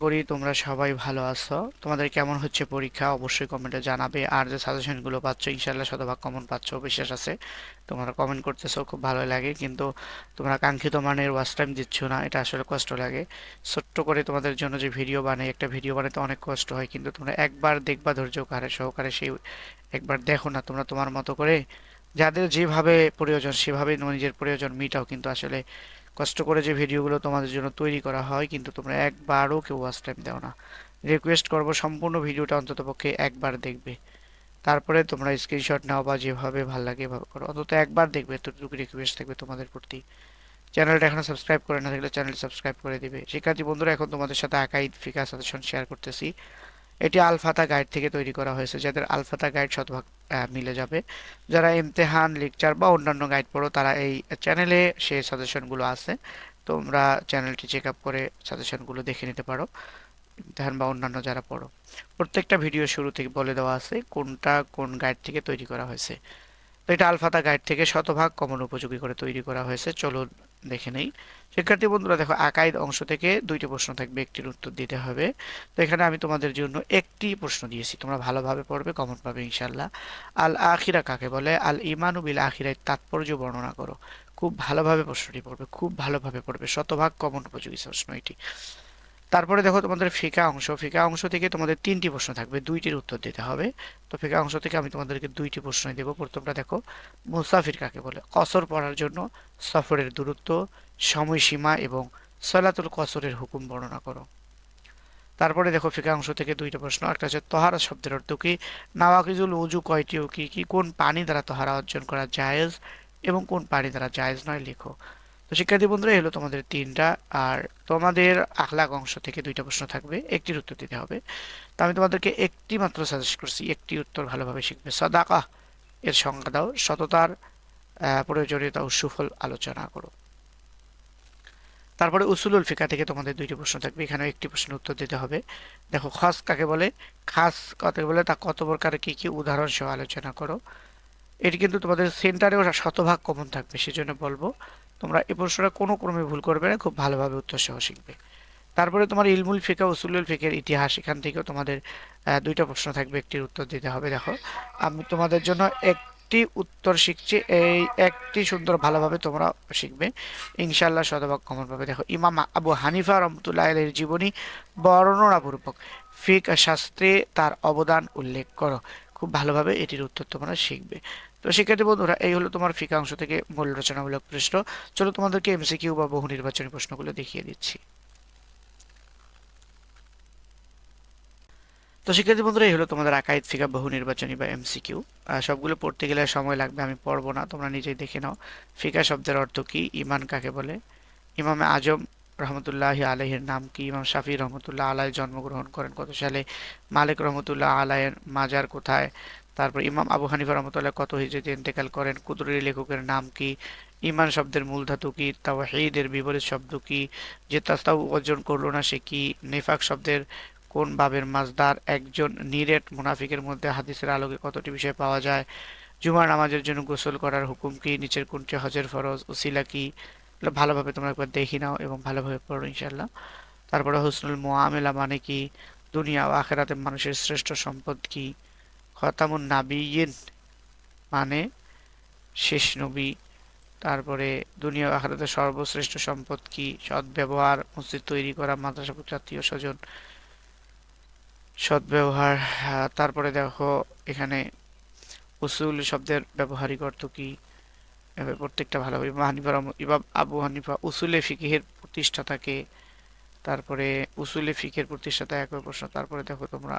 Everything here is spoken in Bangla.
করি তোমরা সবাই ভালো আছো। তোমাদের কেমন হচ্ছে পরীক্ষা? অবশ্যই কমেন্টে জানাবে। আর যে সাজেশনগুলো পাচ্ছ ইনশাল্লাহ শতভাগ কমন পাচ্ছ বিশ্বাস আছে। তোমরা কমেন্ট করতেছো, খুব ভালো লাগে। কিন্তু তোমরা কাঙ্ক্ষিত মানের ওয়াচ টাইম দিচ্ছ না, এটা আসলে কষ্ট লাগে। ছোট্ট করে তোমাদের জন্য যে ভিডিও বানাই, একটা ভিডিও বানাতে অনেক কষ্ট হয়। কিন্তু তোমরা একবার দেখবা ধৈর্য কারে সহকারে সেই, একবার দেখো না তোমরা তোমার মতো করে। যাদের যেভাবে প্রয়োজন, সেভাবে নিজের প্রয়োজন মিটাও। কিন্তু আসলে কষ্ট করে যে ভিডিওগুলো তোমাদের জন্য তৈরি করা হয়, কিন্তু তোমরা একবারও কেউ ওয়াচ টাইম দাও না। রিকোয়েস্ট করব সম্পূর্ণ ভিডিওটা অন্তত পক্ষে একবার দেখবে। তারপরে তোমরা স্ক্রিনশট নাও বা যেভাবে ভালো লাগে এভাবে করো। অন্তত একবার দেখবে, এতটুকু রিকোয়েস্ট থাকবে তোমাদের প্রতি। চ্যানেলটা এখনও সাবস্ক্রাইব করে না থাকলে চ্যানেল সাবস্ক্রাইব করে দিবে। শিক্ষার্থী বন্ধুরা, এখন তোমাদের সাথে আকাইদ ফিকা সাজেশন শেয়ার করতেছি। এটি আলফাতা গাইড থেকে তৈরি করা হয়েছে, যাদের আলফাতা গাইড শতভাগ মিলে যাবে। যারা ইমতেহান, লেকচার বা অন্যান্য গাইড পড়ো, তারা এই চ্যানেলে সে সাজেশনগুলো আছে। তোমরা চ্যানেলটি চেক আপ করে সাজেশনগুলো দেখে নিতে পারো, ইমতেহান বা অন্যান্য যারা পড়ো। প্রত্যেকটা ভিডিও শুরু থেকে বলে দেওয়া আছে কোনটা কোন গাইড থেকে তৈরি করা হয়েছে। তো এটা আলফাতা গাইড থেকে শতভাগ কমন উপযোগী করে তৈরি করা হয়েছে। চলো দেখে নেই। শিক্ষার্থী বন্ধুরা, দেখো, আকাইদ অংশ থেকে দুইটি প্রশ্ন থাকবে, একটির উত্তর দিতে হবে। তো এখানে আমি তোমাদের জন্য একটি প্রশ্ন দিয়েছি, তোমরা ভালোভাবে পড়বে কমন পাবে ইনশাল্লাহ আল আখিরা কাকে বলে? আল ইমানু বিল আখিরায় তাৎপর্য বর্ণনা করো। খুব ভালোভাবে প্রশ্নটি পড়বে, খুব ভালোভাবে পড়বে, শতভাগ কমন উপযোগী প্রশ্ন এটি। তারপরে দেখো তোমাদের ফিকা অংশ। ফিকা অংশ থেকে তোমাদের তিনটি প্রশ্ন থাকবে, দুইটির উত্তর দিতে হবে। তো ফিকা অংশ থেকে আমি তোমাদেরকে দুইটি প্রশ্নই দেবো। প্রথমটা দেখো, মুসাফির কাকে বলে? কসর পড়ার জন্য সফরের দূরত্ব, সময়সীমা এবং সলাতুল কসরের হুকুম বর্ণনা করো। তারপরে দেখো ফিকা অংশ থেকে দুইটা প্রশ্ন। একটা হচ্ছে, তহারা শব্দের অর্থ কি? নাওয়াকিজুল উজু কয়টি ও কি? কি কোন পানি দ্বারা তহারা অর্জন করা জায়েজ? এবং কোন পানি দ্বারা জায়েজ নয়? লেখো। তো শিক্ষার্থী বন্ধুরা এলো তোমাদের তিনটা আর তোমাদের আখলাক অংশ থেকে দুইটা প্রশ্ন থাকবে। একটির উত্তর দিতে হবে। তো আমি তোমাদেরকে একটি মাত্র সাজেস্ট করছি, একটি উত্তর ভালোভাবে শিখবে। সদাকা, এর সংজ্ঞা দাও। সততার প্রয়োজনীয়তা ও সুফল আলোচনা করো। তারপরে উসুলুল ফিকা থেকে তোমাদের দুইটি প্রশ্ন থাকবে। এখানে একটি প্রশ্নের উত্তর দিতে হবে। দেখো, খাস কাকে বলে? খাস কাকে বলে? তা কত প্রকার, কি কি উদাহরণ সহ আলোচনা করো। এটি কিন্তু তোমাদের সেন্টারেও শতভাগ কমন থাকবে, সেজন্য বলব তোমরা এ প্রশ্নটা কোনো ক্রমে ভুল করবে না, খুব ভালোভাবে উত্তর সহ শিখবে। তারপরে তোমার ইলমুল ফিকা উসুলুল ফিকের ইতিহাস, এখান থেকেও তোমাদের দুইটা প্রশ্ন থাকবে, একটির উত্তর দিতে হবে, দেখো। আমি তোমাদের জন্য একটি উত্তর শিখছি, এই একটি সুন্দর ভালোভাবে তোমরা শিখবে। ইনশাল্লাহ শতভাগ কমন পাবে। দেখো, ইমাম আবু হানিফা রহমতুল্লাহ আলের জীবনী বর্ণনাপূর্বক ফিক শাস্ত্রে তার অবদান উল্লেখ করো। খুব ভালোভাবে এটির উত্তর তোমরা শিখবে। তো শিক্ষার্থী বন্ধুরা, এই হলো তোমার ফিকা অংশ থেকে মূল রচনামূলক প্রশ্ন। চলো তোমাদেরকে এমসিকিউ বা বহু নির্বাচনী প্রশ্নগুলো দেখিয়ে দিচ্ছি। তো শিক্ষার্থী বন্ধুরা, এই হলো তোমাদের আকাইদ ফিকা বহু নির্বাচনী বা এমসিকিউ সবগুলো পড়তে গেলে সময় লাগবে, আমি পড়ব না, তোমরা নিজেই দেখে নাও। ফিকা শব্দের অর্থ কি? ইমান কাকে বলে? ইমামে আজম রহমতুল্লাহ আলাইয়ের নাম কি? ইমাম শাফি রহমতুল্লাহ আলাই জন্মগ্রহণ করেন কত সালে? মালিক রহমতুল্লাহ আলাইয়ের মাজার কোথায়? তারপর ইমাম আবু হানিফা রহমতুল্লাহ কত হিজরিতে ইন্তেকাল করেন? কুদরী লেখকের নাম কি? ইমান শব্দের মূল ধাতু কি? তাওহীদের বিপরীত শব্দ কি? যে তাস্তাউ অর্জন করল না সে কি? নেফাক শব্দের কোন বাবের মাজদার? একজন নিরেট মুনাফিকের মধ্যে হাদিসের আলোকে কতটি বিষয় পাওয়া যায়? জুমার নামাজের জন্য গোসল করার হুকুম কি? নিচের কোনটি হজের ফরজ? উসিলা কি? ভালোভাবে তোমরা একবার দেখি নাও এবং ভালোভাবে পড়ো ইনশাল্লাহ তারপরে হুসনুল মোয়ামেলা মানে কি? দুনিয়া ও আখেরাতে মানুষের শ্রেষ্ঠ সম্পদ কি? খতামুন নাবিয়িন মানে শেষ নবী। তারপরে দুনিয়া ও আখেরাতে সর্বশ্রেষ্ঠ সম্পদ কি? সদ্ব্যবহার, মসজিদ তৈরি করা, মাদ্রাসা আত্মীয় স্বজন সদ্ব্যবহার। তারপরে দেখো এখানে উসুল শব্দের ব্যবহারিক অর্থ কি? এভাবে প্রত্যেকটা ভালো ইমাম হানিফা ইমাম আবু হানিফা উসুলে ফিকিহের প্রতিষ্ঠাতাকে তারপরে উসুলে ফিকের প্রতিষ্ঠাতা একই প্রশ্ন, তারপরে দেখো তোমরা